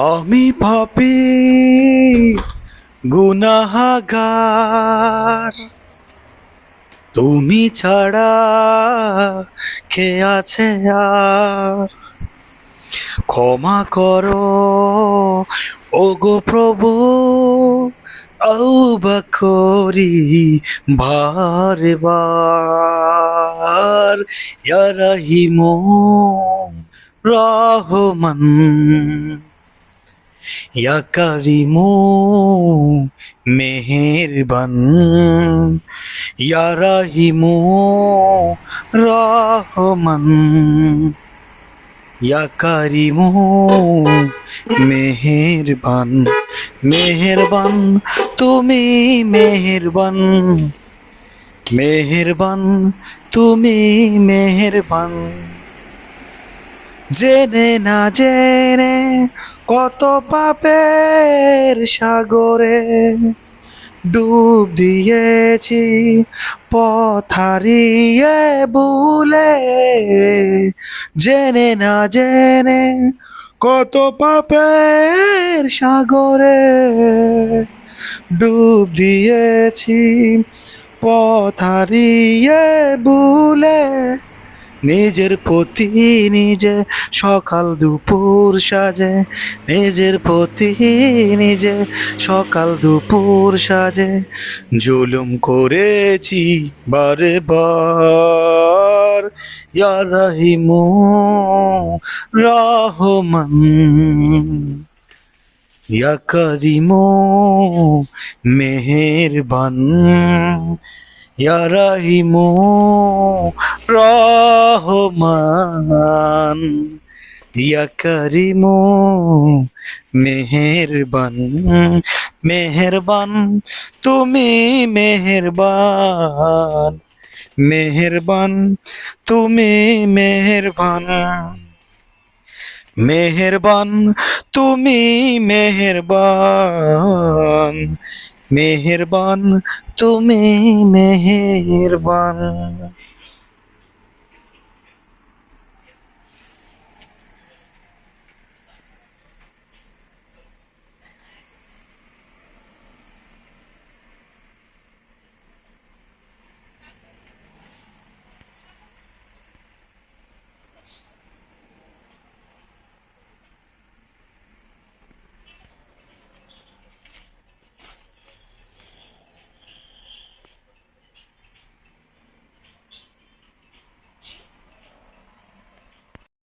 আমি পাপি গুনাহাগার। তুমি ছাড়া কে আছে আর? ক্ষমা করো ও গো প্রভু আউবা করি বারে বার ইয়া রাহিমু রহমান। ইয়া কারিমু, মেহেরবান। ইয়া রাহিমু, রহমান। ইয়া কারিমু, মেহেরবান। মেহেরবান, তুমি মেহেরবান। মেহেরবান, তুমি মেহেরবান। জেনে না জেনে কত পাপের সাগরে ডুব দিয়েছি পথারিয়ে ভুলে। জেনে না জেনে কত পাপের সাগরে ডুব দিয়েছি পথারিয়ে ভুলে। নিজের প্রতি নিজে সকাল দুপুর সাজে। নিজের প্রতি নিজে সকাল দুপুর সাজে। জুলুম করেছি বারে বার। ইয়া রাহিমু রহমান। ইয়া করিমু মেহেরবান। ইয়া রাহিমু রহমান, ইয়া করিমু মেহেরবান মেহেরবান, তুমি মেহেরবান মেহেরবান, তুমি মেহেরবান মেহেরবান, তুমি মেহেরবান মেহেরবান তুমি মেহেরবান।